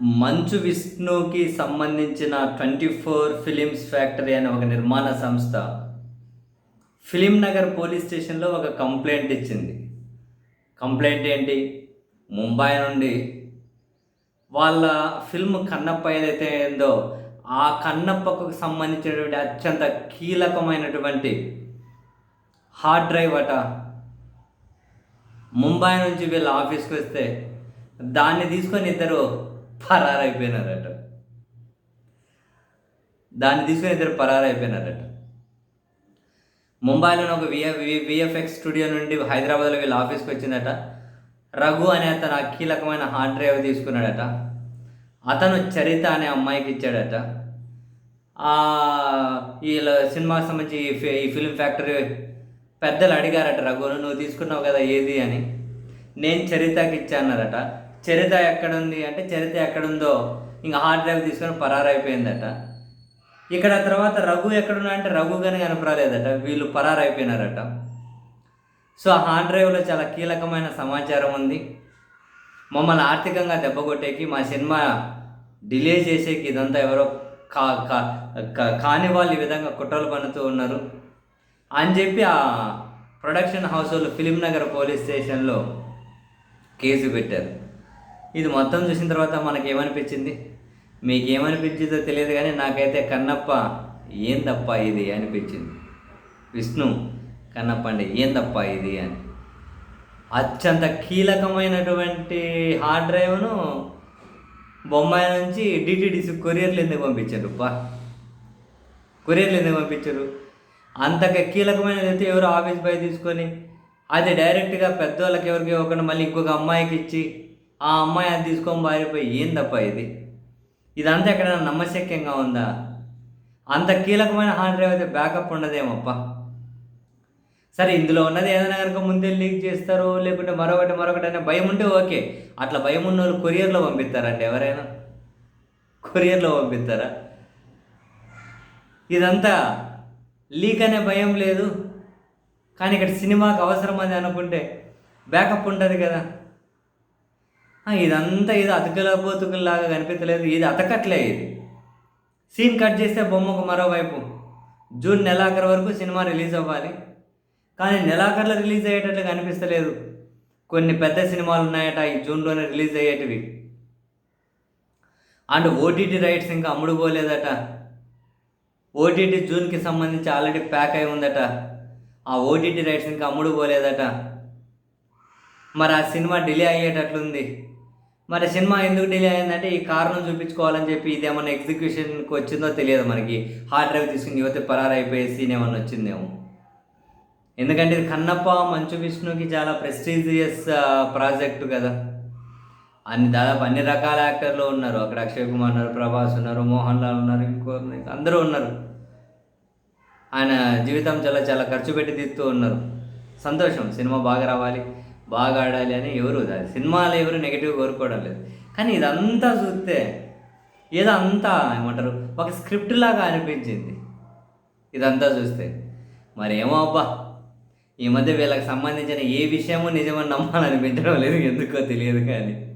మంచు విష్ణుకి సంబంధించిన twenty four films factory అనే ఒక నిర్మాణ సంస్థ ఫిలిం నగర్ పోలీస్ స్టేషన్లో ఒక కంప్లైంట్ ఇచ్చింది. కంప్లైంట్ ఏంటి? ముంబై నుండి. వాళ్ళ ఫిల్మ్ కన్నప్ప ఏదైతే ఏందో ఆ కన్నప్పకు సంబంధించినటువంటి అత్యంత కీలకమైనటువంటి హార్డ్ డ్రైవ్ అట. ముంబై నుంచి వీళ్ళ ఆఫీస్కి వస్తే దాన్ని తీసుకొని ఇద్దరు పరారైపోయినారట. దాన్ని తీసుకుని ఇద్దరు పరారైపోయినారట. ముంబైలోని ఒక విఎ విఎఫ్ఎక్స్ స్టూడియో నుండి హైదరాబాద్లో వీళ్ళ ఆఫీస్కి వచ్చిందట. రఘు అనే అతను ఆ కీలకమైన హార్డ్ డ్రైవ్ తీసుకున్నాడట. అతను చరిత అనే అమ్మాయికి ఇచ్చాడట. వీళ్ళ సినిమాకి సంబంధించి ఈ ఈ ఫిల్మ్ ఫ్యాక్టరీ పెద్దలు అడిగారట రఘును నువ్వు తీసుకున్నావు కదా ఏది? అని. నేను చరితకి ఇచ్చానరట చరిత ఎక్కడుంది అంటే చరిత ఎక్కడుందో ఇంకా హార్డ్ డ్రైవ్ తీసుకొని పరారైపోయిందట. ఇక్కడ తర్వాత రఘు ఎక్కడున్నా అంటే రఘు కానీ కనపడలేదట వీళ్ళు పరారైపోయినారట. సో ఆ హార్డ్ డ్రైవ్లో చాలా కీలకమైన సమాచారం ఉంది. మమ్మల్ని ఆర్థికంగా దెబ్బగొట్టేకి మా సినిమా డిలే చేసేకి ఇదంతా ఎవరో కా కా కా- కాని వాళ్ళు ఈ విధంగా కుట్రలు పన్నుతూ ఉన్నారు. అని చెప్పి ఆ ప్రొడక్షన్ హౌస్ వాళ్ళు ఫిలిం నగర్ పోలీస్ స్టేషన్లో కేసు పెట్టారు. ఇది మొత్తం చూసిన తర్వాత మనకి ఏమనిపించింది మీకు ఏమనిపించిందో తెలియదు కానీ నాకైతే కన్నప్ప ఏందప్ప ఇది అనిపించింది. విష్ణు కన్నప్ప అంటే ఏందప్ప ఇది అని. అత్యంత కీలకమైనటువంటి హార్డ్ డ్రైవ్ను బొంబాయి నుంచి డిటిడిసి కొరియర్లు ఎందుకు పంపించారు బా కొరియర్లు ఎందుకు పంపించారు. అంతగా కీలకమైనది అయితే ఎవరు ఆఫీస్ బై తీసుకొని అది డైరెక్ట్గా పెద్దవాళ్ళకి ఎవరికి ఇవ్వకుండా మళ్ళీ ఇంకొక అమ్మాయికి ఇచ్చి ఆ అమ్మాయి అది తీసుకొని పారిపోయి ఏందప్ప ఇది? ఇదంతా ఎక్కడైనా నమ్మశక్యంగా ఉందా? అంత కీలకమైన హార్డ్ డ్రైవ్ అయితే బ్యాకప్ ఉండదేమప్ప సరే ఇందులో ఉన్నది ఏదైనా కనుక ముందే లీక్ చేస్తారో లేకుంటే మరొకటి మరొకటి అనే భయం ఉంటే ఓకే. అట్లా భయం ఉన్న వాళ్ళు కొరియర్లో పంపిస్తారండి ఎవరైనా? కొరియర్లో పంపిస్తారా? ఇదంతా లీక్ అనే భయం లేదు. కానీ ఇక్కడ సినిమాకి అవసరం అని అనుకుంటే బ్యాకప్ ఉంటుంది కదా. ఇదంతా ఇది అతకలబోతుకల్లాగా కనిపించలేదు. ఇది అతకట్లే ఇది. సీన్ కట్ చేస్తే బొమ్మకు మరోవైపు జూన్ నెలాఖరు వరకు సినిమా రిలీజ్ అవ్వాలి. కానీ నెలాఖరులో రిలీజ్ అయ్యేటట్లు కనిపిస్తలేదు. కొన్ని పెద్ద సినిమాలు ఉన్నాయట ఈ జూన్లోనే రిలీజ్ అయ్యేటివి. అండ్ ఓటీటీ రైట్స్ ఇంకా అమ్ముడు పోలేదట ఓటీటీ జూన్కి సంబంధించి ఆల్రెడీ ప్యాక్ అయి ఉందట. ఆ ఓటీటీ రైట్స్ ఇంకా అమ్ముడు పోలేదట మరి ఆ సినిమా డిలే అయ్యేటట్లుంది. మరి సినిమా ఎందుకు డిలే అయిందంటే ఈ కారణం చూపించుకోవాలని చెప్పి ఇది ఏమన్నా ఎగ్జిక్యూషన్కి వచ్చిందో తెలియదు మనకి. హార్డ్ డ్రైవ్ తీసుకుని యువత పరారైపోయే సీన్ ఏమన్నా వచ్చిందేమో. ఎందుకంటే ఇది కన్నప్ప మంచు విష్ణుకి చాలా ప్రెస్టీజియస్ ప్రాజెక్టు కదా. అన్ని దాదాపు అన్ని రకాల యాక్టర్లు ఉన్నారు. అక్కడ అక్షయ్ కుమార్ ఉన్నారు ప్రభాస్ ఉన్నారు మోహన్ లాల్ ఉన్నారు ఇంకో అందరూ ఉన్నారు. ఆయన జీవితం చాలా చాలా ఖర్చు పెట్టి తీస్తూ ఉన్నారు. సంతోషం సినిమా బాగా రావాలి. బాగా ఆడాలి అని ఎవరు సినిమాలు ఎవరు నెగిటివ్ కోరుకోవడం లేదు. కానీ ఇదంతా చూస్తే ఏదో అంతా ఏమంటారు? ఒక స్క్రిప్ట్ లాగా అనిపించింది. ఇదంతా చూస్తే. మరి ఏమో అబ్బా ఈ మధ్య వీళ్ళకి సంబంధించిన ఏ విషయమో నిజమని నమ్మాలనిపించడం లేదు. ఎందుకో తెలియదు కానీ.